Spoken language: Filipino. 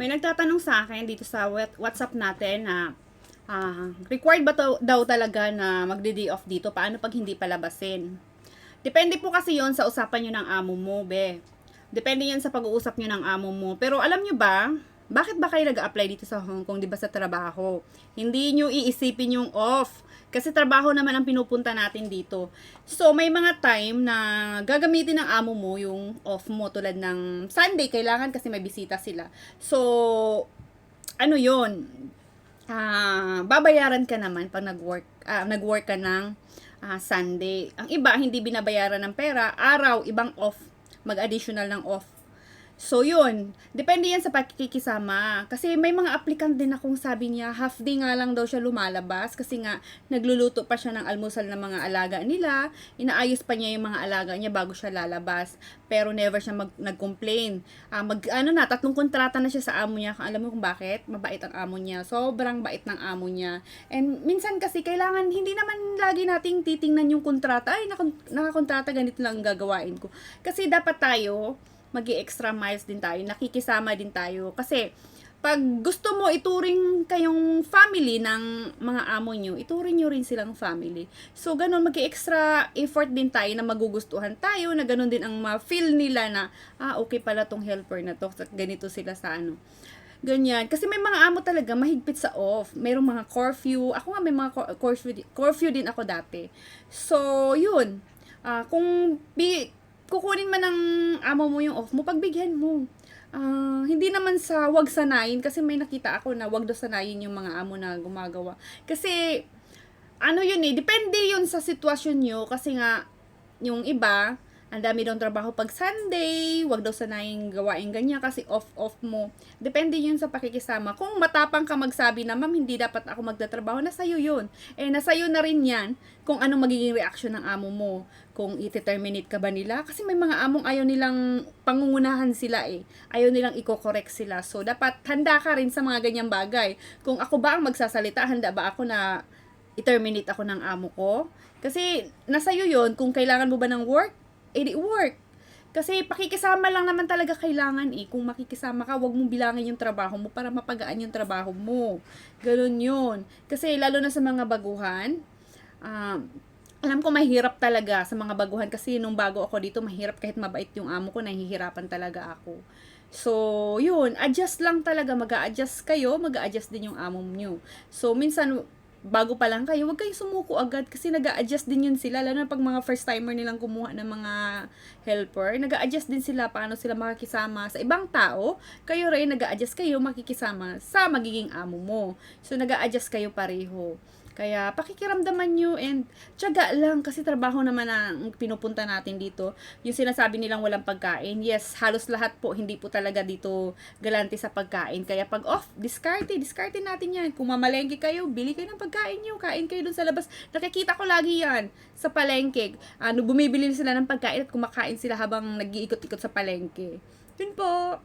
May nagtatanong sa akin dito sa WhatsApp natin na ah, required ba to, daw talaga na magde-day off dito? Paano pag hindi palabasin? Depende po kasi yon sa usapan nyo ng amo mo, be. Depende yan sa pag-uusap nyo ng amo mo. Pero alam nyo ba, bakit ba kayo nag-apply dito sa Hong Kong, di ba sa trabaho? Hindi nyo iisipin yung off. Kasi trabaho naman ang pinupunta natin dito. So, may mga time na gagamitin ng amo mo yung off mo tulad ng Sunday, kailangan kasi may bisita sila. So, ano yon ah babayaran ka naman pag nag-work, ah, nag-work ka ng ah, Sunday. Ang iba, hindi binabayaran ng pera, araw, ibang off, mag-additional ng off. So, yun. Depende yan sa pakikisama. Kasi may mga applicant din akong sabi niya, half day nga lang daw siya lumalabas kasi nga nagluluto pa siya ng almusal ng mga alaga nila. Inaayos pa niya yung mga alaga niya bago siya lalabas. Pero never siya mag, nag-complain. Ah, mag, ano na, tatlong kontrata na siya sa amo niya. Alam mo kung bakit? Mabait ang amo niya. Sobrang bait ng amo niya. And minsan kasi kailangan, hindi naman lagi nating titingnan yung kontrata. Ay, nakakontrata, ganito lang ang gagawain ko. Kasi dapat tayo, mag extra miles din tayo, nakikisama din tayo. Kasi, pag gusto mo ituring kayong family ng mga amo nyo, ituring nyo rin silang family. So, ganun, mag extra effort din tayo na magugustuhan tayo, na ganun din ang ma-feel nila na, ah, okay pala tong helper na to, ganito sila sa ano. Ganyan. Kasi may mga amo talaga mahigpit sa off. Merong mga curfew. Ako nga may mga cur- curfew, curfew din ako dati. So, yun. Ah, kung bi- kukunin man ng amo mo yung off mo, pagbigyan mo. Ah, hindi naman sa wag sanayin kasi may nakita ako na wag daw sanayin yung mga amo na gumagawa. Kasi ano yun eh, depende yun sa sitwasyon nyo kasi nga yung iba, ang dami daw trabaho pag Sunday, wag daw sanayin gawain ganyan kasi off-off mo. Depende yun sa pakikisama. Kung matapang ka magsabi na, ma'am, hindi dapat ako magtatrabaho, nasa'yo yun. Eh, nasa'yo na rin yan kung anong magiging reaction ng amo mo. Kung i-terminate ka ba nila. Kasi may mga among ayaw nilang pangungunahan sila eh. Ayaw nilang i-correct sila. So, dapat handa ka rin sa mga ganyang bagay. Kung ako ba ang magsasalita, handa ba ako na i-terminate ako ng amo ko? Kasi, nasa'yo yun. Kung kailangan mo ba ng work, edi work. Kasi pakikisama lang naman talaga kailangan eh. Kung makikisama ka, wag mong bilangin yung trabaho mo para mapagaan yung trabaho mo. Ganun yun. Kasi lalo na sa mga baguhan, um, alam ko mahirap talaga sa mga baguhan kasi nung bago ako dito, mahirap kahit mabait yung amo ko, nahihirapan talaga ako. So, yun, adjust lang talaga, mag adjust kayo, mag adjust din yung amo nyo. So, minsan, bago pa lang kayo, huwag kayong sumuko agad kasi nag adjust din yun sila. Lalo na pag mga first timer nilang kumuha ng mga helper, nag adjust din sila paano sila makikisama sa ibang tao. Kayo rin, nag adjust kayo makikisama sa magiging amo mo. So, nag adjust kayo pareho. Kaya pakikiramdaman nyo and tiyaga lang kasi trabaho naman ang pinupunta natin dito. Yung sinasabi nilang walang pagkain, yes, halos lahat po hindi po talaga dito galante sa pagkain. Kaya pag off, discarte, discarte natin yan. Kung mamalengke kayo, bili kayo ng pagkain nyo, kain kayo dun sa labas. Nakikita ko lagi yan sa palengke. Ano, bumibili sila ng pagkain at kumakain sila habang nag-iikot-ikot sa palengke. Yun po.